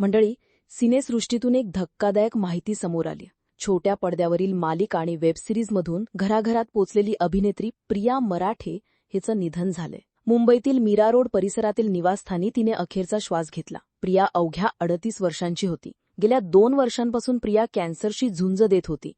मंडळी सिनेसृष्टीतून एक धक्कादायक माहिती समोर आली. छोट्या पडद्यावरील मालिका आणि वेबसिरीजमधून घराघरात पोचलेली अभिनेत्री प्रिया मराठे हिचं निधन झालंय. मुंबईतील मीरा रोड परिसरातील निवासस्थानी तिने अखेरचा श्वास घेतला. प्रिया अवघ्या अडतीस वर्षांची होती. गेल्या दोन वर्षांपासून प्रिया कॅन्सरशी झुंज देत होती.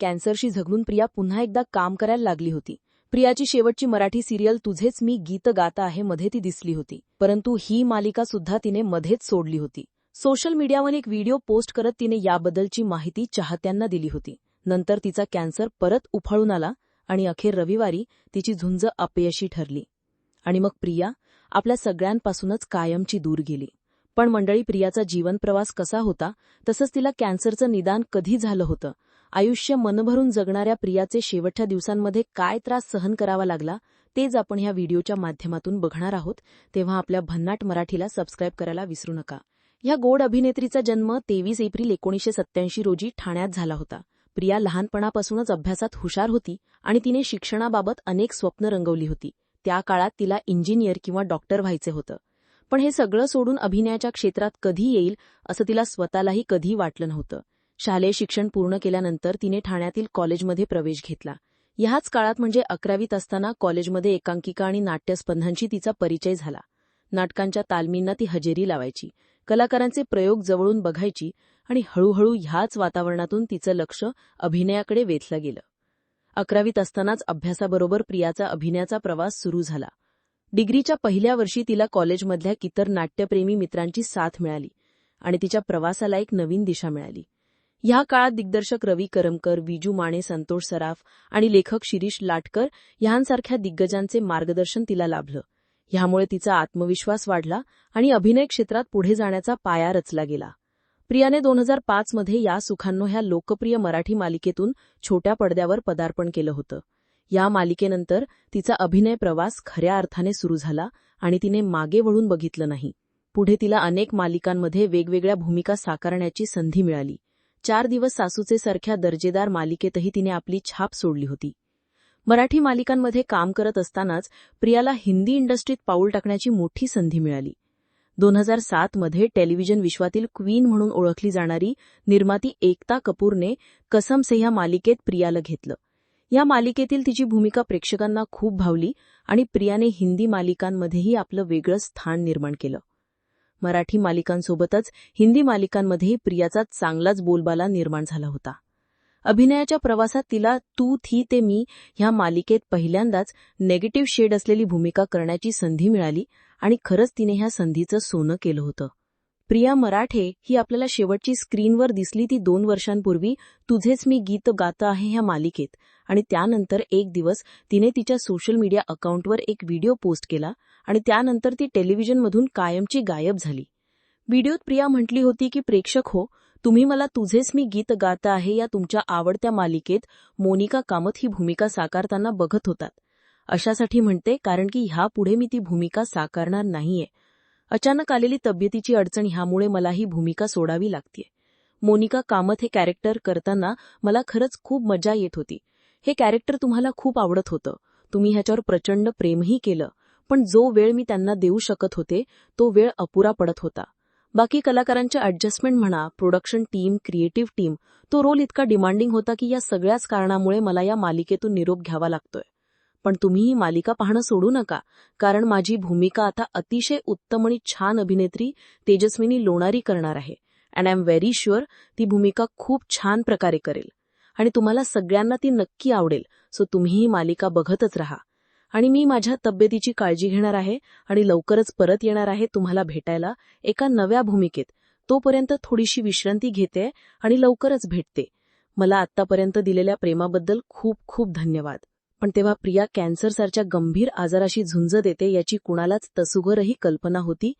कॅन्सरशी झगडून प्रिया पुन्हा एकदा काम करायला लागली होती. प्रियाची शेवटची मराठी सिरियल तुझेच मी गीत गाता आहे मध्ये ती दिसली होती. परंतु ही मालिका सुद्धा तिने मध्येच सोडली होती. सोशल मीडियावर एक व्हिडिओ पोस्ट करत तिने याबद्दलची माहिती चाहत्यांना दिली होती. नंतर तिचा कॅन्सर परत उफाळून आला आणि अखेर रविवारी तिची झुंज अपयशी ठरली. आणि मग प्रिया आपल्या सगळ्यांपासूनच कायमची दूर गेली. पण मंडळी प्रियाचा जीवनप्रवास कसा होता तसंच तिला कॅन्सरचं निदान कधी झालं होतं आयुष्य मनभरून जगणाऱ्या प्रियाचे शेवटच्या दिवसांमध्ये काय त्रास सहन करावा लागला तेच आपण ह्या व्हिडिओच्या माध्यमातून बघणार आहोत. तेव्हा आपल्या भन्नाट मराठीला सबस्क्राईब करायला विसरू नका. या गोड अभिनेत्रीचा जन्म तेवीस एप्रिल एकोणीसशे सत्याऐंशी रोजी ठाण्यात झाला होता. प्रिया लहानपणापासूनच अभ्यासात हुशार होती आणि तिने शिक्षणाबाबत अनेक स्वप्न रंगवली होती. त्या काळात तिला इंजिनियर किंवा डॉक्टर व्हायचे होतं. पण हे सगळं सोडून अभिनयाच्या क्षेत्रात कधी येईल असं तिला स्वतःलाही कधी वाटलं नव्हतं. शालेय शिक्षण पूर्ण केल्यानंतर तिने ठाण्यातील कॉलेजमध्ये प्रवेश घेतला. ह्याच काळात म्हणजे अकरावीत असताना कॉलेजमध्ये एकांकिका आणि नाट्यस्पर्धांशी तिचा परिचय झाला. नाटकांच्या तालमींना ती हजेरी लावायची. कलाकारांचे प्रयोग जवळून बघायची आणि हळूहळू ह्याच वातावरणातून तिचं लक्ष अभिनयाकडे वेधलं गेलं. अकरावीत असतानाच अभ्यासाबरोबर प्रियाचा अभिनयाचा प्रवास सुरू झाला. डिग्रीच्या पहिल्या वर्षी तिला कॉलेजमधल्या इतर नाट्यप्रेमी मित्रांची साथ मिळाली आणि तिच्या प्रवासाला एक नवीन दिशा मिळाली. ह्या काळात दिग्दर्शक रवी करमकर विजू माने संतोष सराफ आणि लेखक शिरीष लाटकर ह्यांसारख्या दिग्गजांचे मार्गदर्शन तिला लाभलं. ह्यामुळे तिचा आत्मविश्वास वाढला आणि अभिनय क्षेत्रात पुढे जाण्याचा पाया रचला गेला. प्रियाने दोन हजार पाचमध्ये या सुखांनो ह्या लोकप्रिय मराठी मालिकेतून छोट्या पडद्यावर पदार्पण केलं होतं. या मालिकेनंतर तिचा अभिनय प्रवास खऱ्या अर्थाने सुरू झाला आणि तिने मागे वळून बघितलं नाही. पुढे तिला अनेक मालिकांमध्ये वेगवेगळ्या भूमिका साकारण्याची संधी मिळाली. चार दिवस सासूचे सारख्या दर्जेदार मालिकेतही तिने आपली छाप सोडली होती. मराठी मालिकांमध्ये काम करत असतानाच प्रियाला हिंदी इंडस्ट्रीत पाऊल टाकण्याची मोठी संधी मिळाली. दोन हजार सातमध्ये टेलिव्हिजन विश्वातील क्वीन म्हणून ओळखली जाणारी निर्माती एकता कपूरने कसम से ह्या मालिकेत प्रियाला घेतलं. या मालिकेतील तिची भूमिका प्रेक्षकांना खूप भावली आणि प्रियाने हिंदी मालिकांमध्येही आपलं वेगळं स्थान निर्माण केलं. मराठी मालिकांसोबतच हिंदी मालिकांमध्येही प्रियाचा चांगलाच बोलबाला निर्माण झाला होता. अभिनयाच्या प्रवासात तिला तू थी ते मी ह्या मालिकेत पहिल्यांदाच नेगेटिव्ह शेड असलेली भूमिका करण्याची संधी मिळाली आणि खरंच तिने ह्या संधीचं सोनं केलं होतं. प्रिया मराठे ही आपल्याला शेवटची स्क्रीनवर दिसली ती दोन वर्षांपूर्वी तुझेच मी गीत गातं आहे ह्या मालिकेत. आणि त्यानंतर एक दिवस तिने तिच्या सोशल मीडिया अकाउंटवर एक व्हिडिओ पोस्ट केला आणि त्यानंतर ती टेलिव्हिजनमधून कायमची गायब झाली. व्हिडिओत प्रिया म्हटली होती की प्रेक्षक हो तुम्ही मला तुझेच मी गीत गातं आहे या तुमच्या आवडत्या मालिकेत मोनिका कामत ही भूमिका साकारताना बघत होतात. अशासाठी म्हणते कारण की ह्यापुढे मी ती भूमिका साकारणार नाहीये. अचानक आलेली तब्येतीची अडचण ह्यामुळे मला ही भूमिका सोडावी लागतीये. मोनिका कामत हे कॅरेक्टर करताना मला खरंच खूप मजा येत होती. हे कॅरेक्टर तुम्हाला खूप आवडत होतं. तुम्ही ह्याच्यावर प्रचंड प्रेमही केलं. पण जो वेळ मी त्यांना देऊ शकत होते तो वेळ अपुरा पडत होता. बाकी कलाकारांचे ॲडजस्टमेंट म्हणा प्रोडक्शन टीम क्रिएटिव्ह टीम तो रोल इतका डिमांडिंग होता की या सगळ्याच कारणामुळे मला या मालिकेतून निरोप घ्यावा लागतोय. पण तुम्ही ही मालिका पाहणं सोडू नका कारण माझी भूमिका आता अतिशय उत्तम आणि छान अभिनेत्री तेजस्विनी लोणारी करणार आहे and I am very sure ती भूमिका खूप छान प्रकारे करेल. आणि तुम्हाला सगळ्यांना ती नक्की आवडेल सो तुम्ही ही मालिका बघतच राहा. आणि मी माझ्या तब्येतीची काळजी घेणार आहे आणि लवकरच परत येणार आहे तुम्हाला भेटायला एका नव्या भूमिकेत. तोपर्यंत थोडीशी विश्रांती घेते आणि लवकरच भेटते. मला आत्तापर्यंत दिलेल्या प्रेमाबद्दल खूप खूप धन्यवाद. पण तेव्हा प्रिया कॅन्सरसारख्या गंभीर आजाराशी झुंज देते याची कुणालाच तसुगरही कल्पना होती.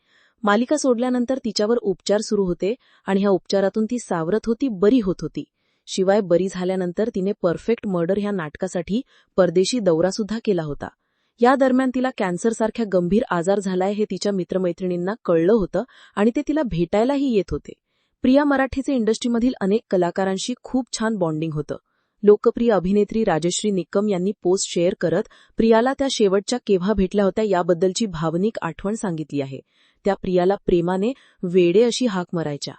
मालिका सोडल्यानंतर तिच्यावर उपचार सुरू होते आणि ह्या उपचारातून ती सावरत होती बरी होत होती. शिवाय बरी झाल्यानंतर तिने परफेक्ट मर्डर ह्या नाटकासाठी परदेशी दौरासुद्धा केला होता. या दरम्यान तिला कॅन्सरसारख्या गंभीर आजार झालाय हे तिच्या मित्रमैत्रिणींना कळलं होतं आणि ते तिला भेटायलाही येत होते. प्रिया मराठीचे इंडस्ट्रीमधील अनेक कलाकारांशी खूप छान बॉन्डिंग होतं. लोकप्रिय अभिनेत्री राजश्री निकम यांनी पोस्ट शेअर करत प्रियाला त्या शेवटच्या केव्हा भेटल्या होत्या याबद्दलची भावनिक आठवण सांगितली आहे. त्या प्रियाला प्रेमाने वेडे अशी हाक मरायच्या.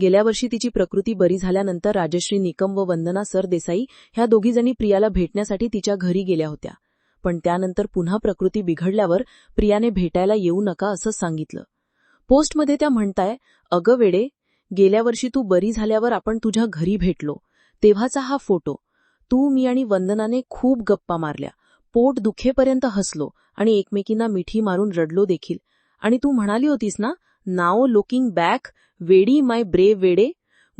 गेल्या वर्षी तिची प्रकृती बरी झाल्यानंतर राजश्री निकम व वंदना सरदेसाई ह्या दोघीजणी प्रियाला भेटण्यासाठी तिच्या घरी गेल्या होत्या. पण त्यानंतर पुन्हा प्रकृती बिघडल्यावर प्रियाने भेटायला येऊ नका असं सांगितलं. पोस्टमध्ये त्या म्हणताय अगं वेडे गेल्या वर्षी तू बरी झाल्यावर आपण तुझ्या घरी भेटलो. तेव्हाचा हा फोटो. तू मी आणि वंदनाने खूप गप्पा मारल्या. पोट दुखेपर्यंत हसलो आणि एकमेकींना मिठी मारून रडलो देखील. आणि तू म्हणाली होतीस ना नाव लुकिंग बॅक वेडी माय ब्रेव वेडे.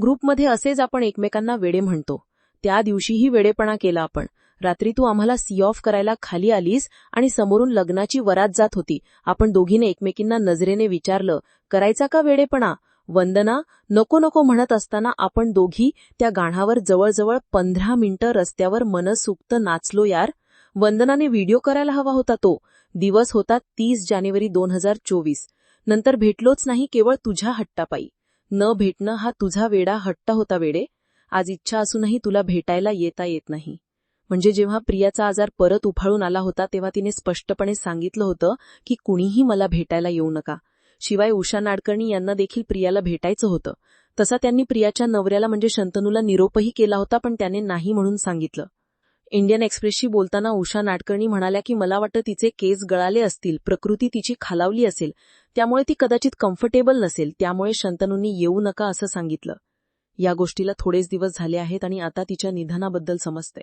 ग्रुपमध्ये असेच आपण एकमेकांना वेडे म्हणतो. त्या दिवशीही वेडेपणा केला आपण. रात्री तू आम्हाला सी ऑफ करायला खाली आलीस आणि समोरून लग्नाची वरात जात होती. आपण दोघीने एकमेकींना नजरेने विचारलं करायचा का वेडेपणा? वंदना नको नको म्हणत असताना आपण दोघी त्या गाण्यावर जवळजवळ पंधरा मिनिटं रस्त्यावर मनसुक्त नाचलो यार. वंदनाने व्हिडिओ करायला हवा होता तो. दिवस होता तीस जानेवारी दोन हजार चोवीस. नंतर भेटलोच नाही केवळ तुझ्या हट्टापायी. न भेटणं हा तुझा वेडा हट्ट होता वेडे. आज इच्छा असूनही तुला भेटायला येता येत नाही. म्हणजे जेव्हा प्रियाचा आजार परत उफाळून आला होता तेव्हा तिने स्पष्टपणे सांगितलं होतं की कुणीही मला भेटायला येऊ नका. शिवाय उषा नाडकर्णी यांना देखील प्रियाला भेटायचं होतं. तसा त्यांनी प्रियाच्या नवऱ्याला म्हणजे शंतनूला निरोपही केला होता पण त्याने नाही म्हणून सांगितलं. इंडियन एक्सप्रेसशी बोलताना उषा नाडकर्णी म्हणाल्या की मला वाटतं तिचे केस गळाले असतील प्रकृती तिची खालावली असेल त्यामुळे ती कदाचित कम्फर्टेबल नसेल त्यामुळे शंतनूंनी येऊ नका असं सांगितलं. या गोष्टीला थोडेच दिवस झाले आहेत आणि आता तिच्या निधनाबद्दल समजते.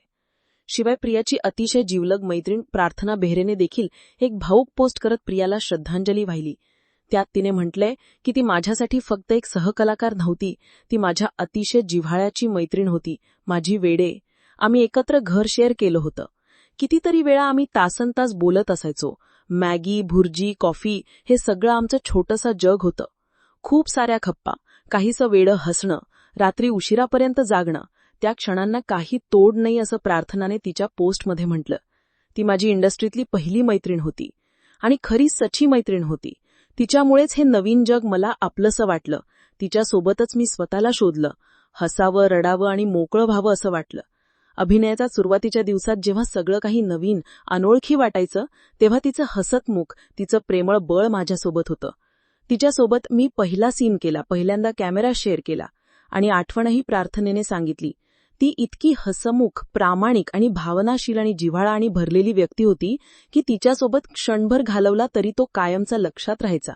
शिवाय प्रियाची अतिशय जीवलग मैत्रीण प्रार्थना बेहरेने देखील एक भाऊक पोस्ट करत प्रियाला श्रद्धांजली वाहिली. त्यात तिने म्हटलंय की ती माझ्यासाठी फक्त एक सहकलाकार नव्हती ती माझ्या अतिशय जिव्हाळ्याची मैत्रीण होती माझी वेडे. आम्ही एकत्र घर शेअर केलं होतं. कितीतरी वेळा आम्ही तासन तास बोलत असायचो. मॅगी भुर्जी कॉफी हे सगळं आमचं छोटंसं जग होतं. खूप साऱ्या खप्पा काहीसं वेडं हसणं रात्री उशिरापर्यंत जागणं त्या क्षणांना काही तोड नाही असं प्रार्थनाने तिच्या पोस्टमध्ये म्हटलं. ती माझी इंडस्ट्रीतली पहिली मैत्रीण होती. आणि खरी सची मैत्रीण होती. तिच्यामुळेच हे नवीन जग मला आपलंसं वाटलं. तिच्यासोबतच मी स्वतःला शोधलं. हसावं रडावं आणि मोकळं व्हावं असं वाटलं. अभिनयाच्या सुरुवातीच्या दिवसात जेव्हा सगळं काही नवीन अनोळखी वाटायचं तेव्हा तिचं हसतमुख तिचं प्रेमळ बळ माझ्यासोबत होतं. तिच्यासोबत मी पहिला सीन केला पहिल्यांदा कॅमेरा शेअर केला आणि आठवणही प्रार्थनेने सांगितली. ती इतकी हसमुख प्रामाणिक आणि भावनाशील आणि जिव्हाळा आणि भरलेली व्यक्ती होती की तिच्यासोबत क्षणभर घालवला तरी तो कायमचा लक्षात राहायचा.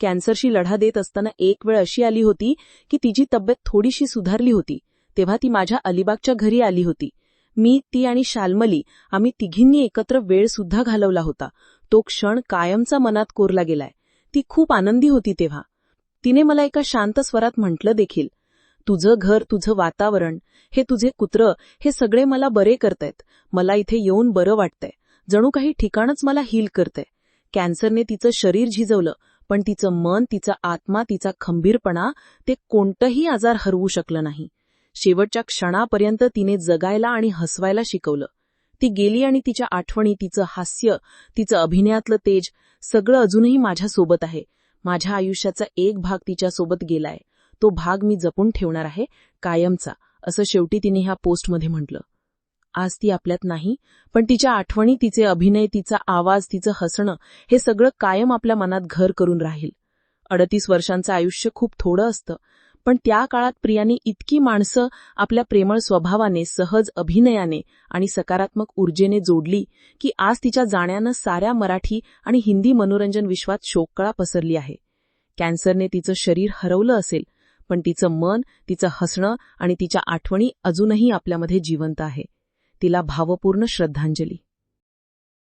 कॅन्सरशी लढा देत असताना एक वेळ अशी आली होती की तिची तब्येत थोडीशी सुधारली होती. तेव्हा ती माझ्या अलिबागच्या घरी आली होती. मी ती आणि शाल्मली आम्ही तिघींनी एकत्र वेळ सुद्धा घालवला होता. तो क्षण कायमचा मनात कोरला गेलाय. ती खूप आनंदी होती तेव्हा. तिने मला एका शांत स्वरात म्हटलं देखील तुझं घर तुझं वातावरण हे तुझे कुत्र हे सगळे मला बरे करतायत. मला इथे येऊन बरं वाटतंय. जणू काही ठिकाणच मला हील करतंय. कॅन्सरने तिचं शरीर झिजवलं पण तिचं मन तिचा आत्मा तिचा खंबीरपणा ते कोणतंही आजार हरवू शकलं नाही. शेवटच्या क्षणापर्यंत तिने जगायला आणि हसवायला शिकवलं. ती गेली आणि तिच्या आठवणी तिचं हास्य तिचं अभिनयातलं तेज सगळं अजूनही माझ्यासोबत आहे. माझ्या आयुष्याचा एक भाग तिच्यासोबत गेलाय. तो भाग मी जपून ठेवणार आहे कायमचा असं शेवटी तिने ह्या पोस्टमध्ये म्हटलं. आज ती आपल्यात नाही पण तिच्या आठवणी तिचे अभिनय तिचा आवाज तिचं हसणं हे सगळं कायम आपल्या मनात घर करून राहील. अडतीस वर्षांचं आयुष्य खूप थोडं असतं पण त्या काळात प्रियाने इतकी माणसं आपल्या प्रेमळ स्वभावाने सहज अभिनयाने आणि सकारात्मक ऊर्जेने जोडली की आज तिच्या जाण्यानं साऱ्या मराठी आणि हिंदी मनोरंजन विश्वात शोककळा पसरली आहे. कॅन्सरने तिचं शरीर हरवलं असेल पण तिचं मन तिचं हसणं आणि तिच्या आठवणी अजूनही आपल्यामध्ये जिवंत आहे. तिला भावपूर्ण श्रद्धांजली.